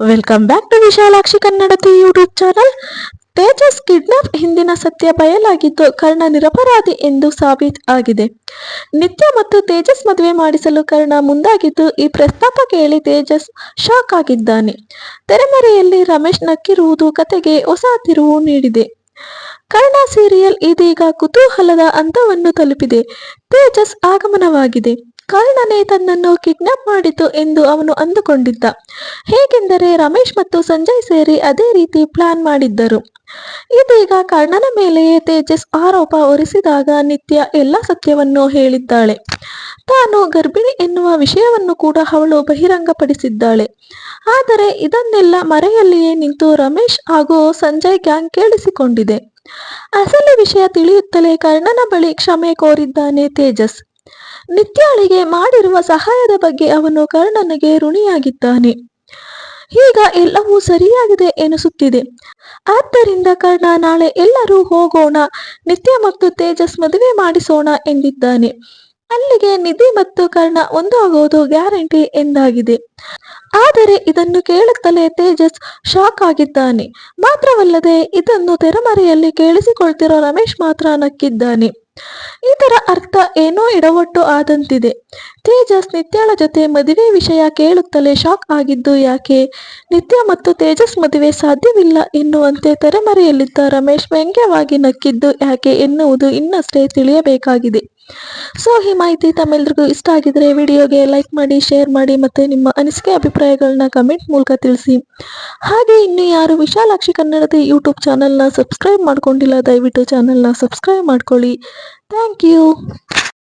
Welcome back to Vishalakshi Kannadati YouTube channel Tejas kidnap ಹಿಂದಿನ ಸತ್ಯ ಬಯಲಾಗಿದ್ದು ಕರ್ಣ ನಿರಪರಾಧಿ ಎಂದು ಸಾಬೀತ್ ಆಗಿದೆ. ನಿತ್ಯ ಮತ್ತು ತೇಜಸ್ ಮದುವೆ ಮಾಡಿಸಲು ಕರ್ಣ ಮುಂದಾಗಿದ್ದು ಈ ಪ್ರಸ್ತಾಪ ಕೇಳಿ ತೇಜಸ್ ಶಾಕ್ ಆಗಿದ್ದಾನೆ. ತೆರೆಮರೆಯಲ್ಲಿ ರಮೇಶ್ ನಕ್ಕಿರುವುದು ಕತೆಗೆ ಹೊಸ ತಿರುವು ನೀಡಿದೆ. ಕರ್ಣ ಸೀರಿಯಲ್ ಇದೀಗ ಕುತೂಹಲದ ಹಂತವನ್ನು ತಲುಪಿದೆ. ತೇಜಸ್ ಆಗಮನವಾಗಿದೆ. ಕರ್ಣನೇ ತನ್ನನ್ನು ಕಿಡ್ನಾಪ್ ಮಾಡಿತು ಎಂದು ಅವನು ಅಂದುಕೊಂಡಿದ್ದ. ಹೇಗೆಂದರೆ ರಮೇಶ್ ಮತ್ತು ಸಂಜಯ್ ಸೇರಿ ಅದೇ ರೀತಿ ಪ್ಲಾನ್ ಮಾಡಿದ್ದರು. ಇದೀಗ ಕರ್ಣನ ಮೇಲೆಯೇ ತೇಜಸ್ ಆರೋಪ ಹೊರಿಸಿದಾಗ ನಿತ್ಯ ಎಲ್ಲ ಸತ್ಯವನ್ನು ಹೇಳಿದ್ದಾಳೆ. ತಾನು ಗರ್ಭಿಣಿ ಎನ್ನುವ ವಿಷಯವನ್ನು ಕೂಡ ಅವಳು ಬಹಿರಂಗಪಡಿಸಿದ್ದಾಳೆ. ಆದರೆ ಇದನ್ನೆಲ್ಲ ಮರೆಯಲ್ಲಿಯೇ ನಿಂತು ರಮೇಶ್ ಹಾಗೂ ಸಂಜಯ್ ಗ್ಯಾಂಗ್ ಕೇಳಿಸಿಕೊಂಡಿದೆ. ಅಸಲಿ ವಿಷಯ ತಿಳಿಯುತ್ತಲೇ ಕರ್ಣನ ಬಳಿ ಕ್ಷಮೆ ಕೋರಿದ್ದಾನೆ ತೇಜಸ್. ನಿತ್ಯಾಳಿಗೆ ಮಾಡಿರುವ ಸಹಾಯದ ಬಗ್ಗೆ ಅವನು ಕರ್ಣನಿಗೆ ಋಣಿಯಾಗಿದ್ದಾನೆ. ಈಗ ಎಲ್ಲವೂ ಸರಿಯಾಗಿದೆ ಎನಿಸುತ್ತಿದೆ. ಆದ್ದರಿಂದ ಕರ್ಣ, ನಾಳೆ ಎಲ್ಲರೂ ಹೋಗೋಣ, ನಿತ್ಯ ಮತ್ತು ತೇಜಸ್ ಮದುವೆ ಮಾಡಿಸೋಣ ಎಂದಿದ್ದಾನೆ. ಅಲ್ಲಿಗೆ ನಿಧಿ ಮತ್ತು ಕರ್ಣ ಒಂದಾಗೋದು ಗ್ಯಾರಂಟಿ ಎಂದಾಗಿದೆ. ಆದರೆ ಇದನ್ನು ಕೇಳುತ್ತಲೇ ತೇಜಸ್ ಶಾಕ್ ಆಗಿದ್ದಾನೆ. ಮಾತ್ರವಲ್ಲದೆ ಇದನ್ನು ತೆರೆಮರೆಯಲ್ಲಿ ಕೇಳಿಸಿಕೊಳ್ತಿರೋ ರಮೇಶ್ ಮಾತ್ರ ನಕ್ಕಿದ್ದಾನೆ. ಇದರ ಅರ್ಥ ಏನೋ ಎಡವಟ್ಟು ಆದಂತಿದೆ. ತೇಜಸ್ ನಿತ್ಯಳ ಜೊತೆ ಮದುವೆ ವಿಷಯ ಕೇಳುತ್ತಲೇ ಶಾಕ್ ಆಗಿದ್ದು ಯಾಕೆ? ನಿತ್ಯ ಮತ್ತು ತೇಜಸ್ ಮದುವೆ ಸಾಧ್ಯವಿಲ್ಲ ಎನ್ನುವಂತೆ ತೆರೆಮರೆಯಲ್ಲಿದ್ದ ರಮೇಶ್ ವ್ಯಂಗ್ಯವಾಗಿ ನಕ್ಕಿದ್ದು ಯಾಕೆ ಎನ್ನುವುದು ಇನ್ನಷ್ಟೇ ತಿಳಿಯಬೇಕಾಗಿದೆ. ಸೊ ಈ ಮಾಹಿತಿ ತಮ್ಮೆಲ್ಲರಿಗೂ ಇಷ್ಟ ಆಗಿದ್ರೆ ವಿಡಿಯೋಗೆ ಲೈಕ್ ಮಾಡಿ ಶೇರ್ ಮಾಡಿ ಮತ್ತು ನಿಮ್ಮ ಅನಿಸಿಕೆ ಅಭಿಪ್ರಾಯಗಳನ್ನ ಕಮೆಂಟ್ ಮೂಲಕ ತಿಳಿಸಿ. ಹಾಗೆ ಇನ್ನು ಯಾರು ವಿಶಾಲಾಕ್ಷಿ ಕನ್ನಡದ ಯೂಟ್ಯೂಬ್ ಚಾನಲ್ನ ಸಬ್ಸ್ಕ್ರೈಬ್ ಮಾಡ್ಕೊಂಡಿಲ್ಲ, ದಯವಿಟ್ಟು ಚಾನಲ್ನ ಸಬ್ಸ್ಕ್ರೈಬ್ ಮಾಡ್ಕೊಳ್ಳಿ. Thank you